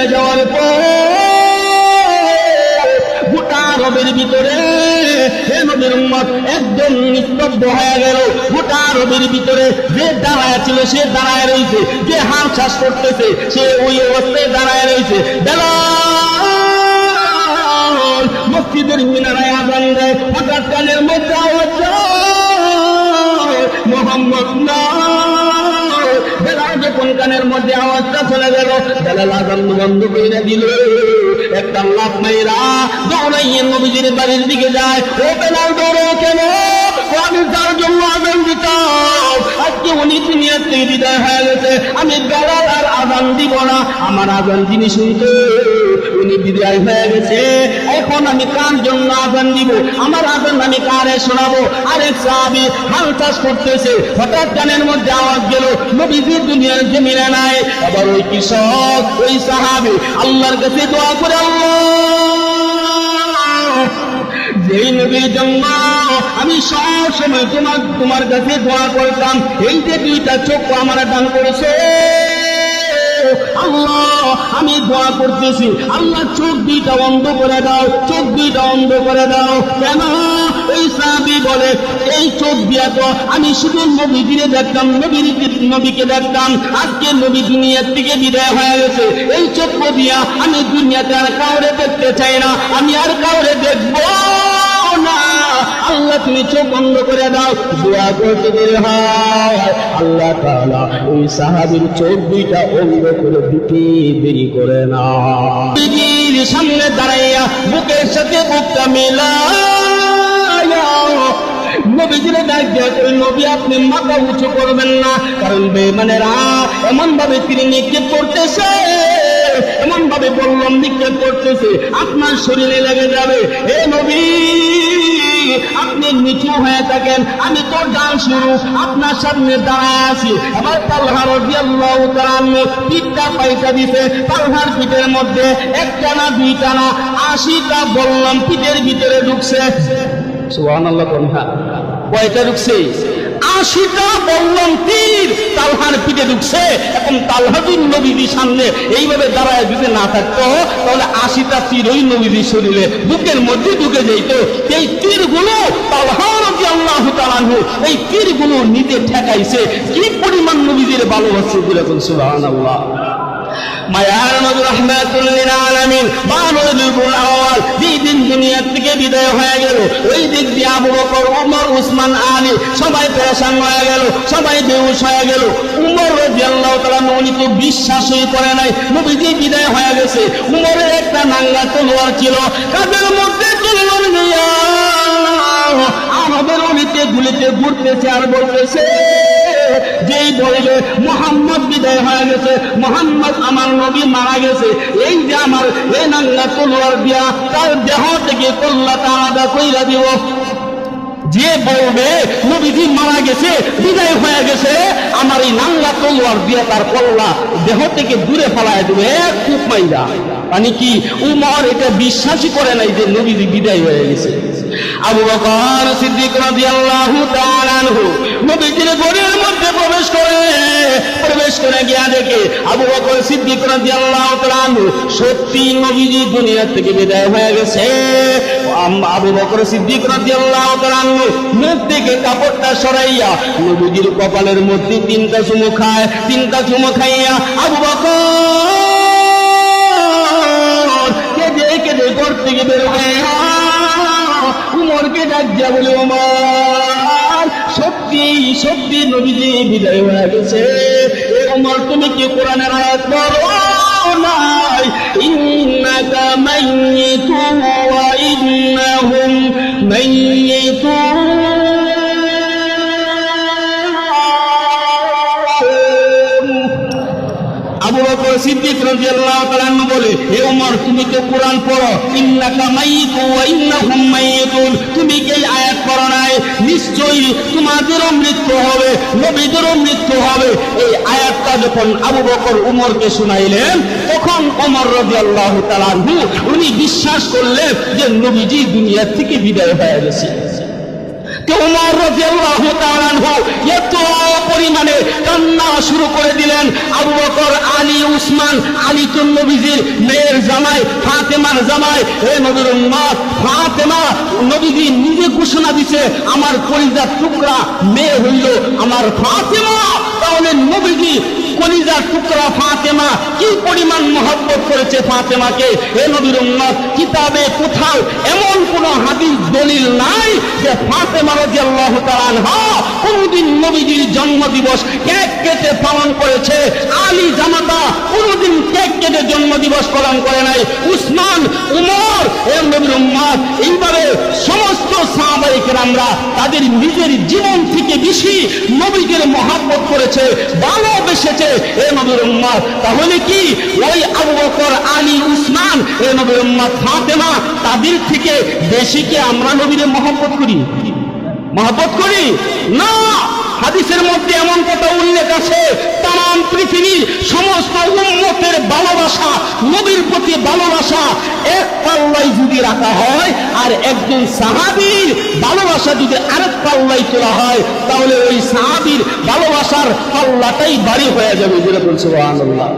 হয়ে যাওয়ার পর গোটা রবের ভিতরে হে নবীর উম্মত একদম নিস্তব্ধ হয়ে গেল। গোটা রবের ভিতরে যে দাঁড়ায় ছিল, সে দাঁড়ায় রয়েছে। যে হাল শ্বাস করতেছে, সে ওই অবস্থায় দাঁড়ায় রয়েছে। বেলাল মসজিদের মিনারায় আজান দেয়। হঠাৎ কানের মধ্যে মোহাম্মদ না কানের মধ্যে আওয়াজটা চলে গেল। বেলাল আজান বন্ধ করে দিল। একটা লাভ মাইরা দৌড়াইয়ে নবীজির বাড়ির দিকে যায়। ও বেলাল দৌড়ো কেন? আমি তার জন্য আজান আজকে উনি থেকে বিদায় হয়ে গেছে। আমি বেলাল আর আজান দিব না। আমার আজান যিনি শুনতে। উনি বিদায় হয়ে গেছে। এখন আমি কার জন্য দিব? আমার আজান আমি কারে শোনাবো? আরেক সাহাবি, হাল চাষ করতেছে। হঠাৎ মধ্যে আওয়াজ গেল, নবীজি দুনিয়ার জমিনে নাই। আবার ওই কৃষক, ওই সাহাবি, আল্লাহর কাছে দোয়া করে যেই আমি সব সময় তোমার তোমার কাছে দোয়া করতাম, এই যে দুইটা চোখ আমার দান করেছে। আল্লাহ, আমি দোয়া করতেছি। আল্লাহ, চোখ দুইটা বন্ধ করে দাও, চোখ দুইটা বন্ধ করে দাও। কেন? এই সাহাবি বলে, এই চোখ দিয়া তো আমি শুধু নবী দিনে দেখতাম, নবীর নবীকে দেখতাম। আজকে নবী দুনিয়ার থেকে বিদায় হয়ে গেছে। এই চোখ দিয়া আমি দুনিয়াতে আর কাউরে দেখতে চাই না। আমি আর কাউরে দেখব আল্লাহ তুমি চোখ বন্ধ করে দাও, দোয়া করতে দেরি হয়। আল্লাহ তাআলা ওই সাহাবীর চোখ দুইটা বন্ধ করে দিতে দেরি করে না। সামনে দাঁড়াইয়া বুকের সাথে বুকটা মিলায়া নবীজিরে করে নবী, আপনি মাথা উঁচু করবেন না। কারণ বেমানেরা এমন ভাবে তিনি নিক্ষেপ করতেছে এমন ভাবে বললাম, নিক্ষেপ করতেছে, আপনার শরীরে লেগে যাবে। হে নবী আপনি নিচু হয়ে থাকেন। আমি তো ডান শুরু আপনার সামনে দাঁড়ায় আছি। এবার তালহা তাআলা পিঠটা পাইটা দিতে তালহার পিঠের মধ্যে একটা না দুইটা না আশিটা বললাম পিঠের ভিতরে ঢুকছে। সুবহানাল্লাহ কোন কয়টা ঢুকছে? আশিটা বললাম তীর তালহার পিঠে ঢুকছে এখন তালহাদুর নবীজির সামনে এইভাবে দাঁড়ায় যদি না থাকতো, তাহলে আশিটা তীর ওই নবীজির শরীরে, বুকের মধ্যে ঢুকে যেত। এই তীরগুলো তালহার আল্লাহ তালানহু এই তীরগুলো নিতে ঠেকাইছে। কি পরিমাণ নবীজির ভালোবাসছে যেরকম সুবাহ আল্লাহ দিন সবাই হয়ে সবাই হয়ে উমর বিশ্বাসই করে নাই, নবীজি বিদায় হয়ে গেছে। উমরের একটা নাঙ্গা তলোয়ার ছিল, কাদের মধ্যে আমাদের অনেকে গুলিতে ঘুরতেছে আর বলতেছে যেই মোহাম্মদ বিদায় হয়ে গেছে, মোহাম্মদ আমার নবী মারা গেছে, এই যে আমার এই তলোয়ার দিয়া তার দেহ থেকে দিব। যে বলবে, নবীজি মারা গেছে, বিদায় হয়ে গেছে, আমার এই নাঙ্গা তলোয়ার দিয়ে তার কল্লা দেহ থেকে দূরে ফেলায় দেবে, খুব মাইরা। মানে কি, উমর এটা বিশ্বাসই করে নাই যে নবীজি বিদায় হয়ে গেছে। আবু বকর সিদ্দিক রাদিয়াল্লাহু তাআলা আনহু নবীজির ঘরের মধ্যে প্রবেশ করে প্রবেশ করে গিয়া দেখে আবু বকর সিদ্দিক রাদিয়াল্লাহু তাআলা আনহু সত্যি নবীজি দুনিয়া থেকে বিদায় হয়ে গেছে। আবু বকর সিদ্দিক রাদিয়াল্লাহু তাআলা আনহু মুখ থেকে কাপড়টা সরাইয়া নবীজির কপালের মধ্যে তিনটা চুমু খায়, তিনটা চুমু খাইয়া আবু বকর কেঁদে কেঁদে ঘর থেকে বের হয়ে উমরকে ডাক বলে ওমর সত্যি সত্যি নবীজি বিদায় হয়ে গেছে। এ ওমর তুমি কি কোরআনের আয়াত বলো নাই। ইন্নাকা মাইয়িতুন বলে তুমি তুমি নিশ্চয়ই তোমাদেরও মৃত্যু হবে মৃত্যু হবে। যখন আবু উমরকে শুনাইলেন, তখন ওমর রাদিয়াল্লাহু তাআলা উনি বিশ্বাস করলেন যে নবীজি দুনিয়া থেকে বিদায় হয়ে গেছে। যে উমর রাদিয়াল্লাহু তাআলা আনহু এত পরিমাণে কান্না শুরু করে দিলেন। আবু বকর, আলী, উসমান আলী তো নবীজির মেয়ের জামাই, ফাতেমার জামাই, হে নবীর উম্মত ফাতেমা, নবীজি নিজে ঘোষণা দিছে, আমার কলিজার টুকরা মেয়ে হইল আমার ফাতেমা। তাহলে নবীজি কলিজার টুকরা ফাতেমা, কি পরিমাণ মহব্বত করেছে ফাতেমাকে? এ নবীর উম্মত, কিতাবে কোথাও এমন কোন হাদিস দলিল নাই যে ফাতেমা রাদিয়াল্লাহু তাআলা কোনদিন নবীজির জন্মদিবস কেক কেটে পালন করেছে। নবীদের মহাব্বত করেছে, ভালোবেসেছে। এ নবীর উম্মত তাহলে কি? ওই আবু বকর, আলী, উসমান, এ নবীর উম্মত ফাতেমা, তাদের থেকে বেশি কি আমরা নবীর মহব্বত করি? মহব্বত করি? না! হাদিসের মধ্যে এমন কথা উল্লেখ আছে, তাম পৃথিবীর সমস্ত উন্মতের ভালোবাসা, নবীর প্রতি ভালোবাসা এক পাল্লায় যদি রাখা হয় আর একজন সাহাবির ভালোবাসা যদি আরেক পাল্লাই তোলা হয়, তাহলে ওই সাহাবির ভালোবাসার পাল্লাটাই বাড়ি হয়ে যাবে যেটা বলছে আল্লাহ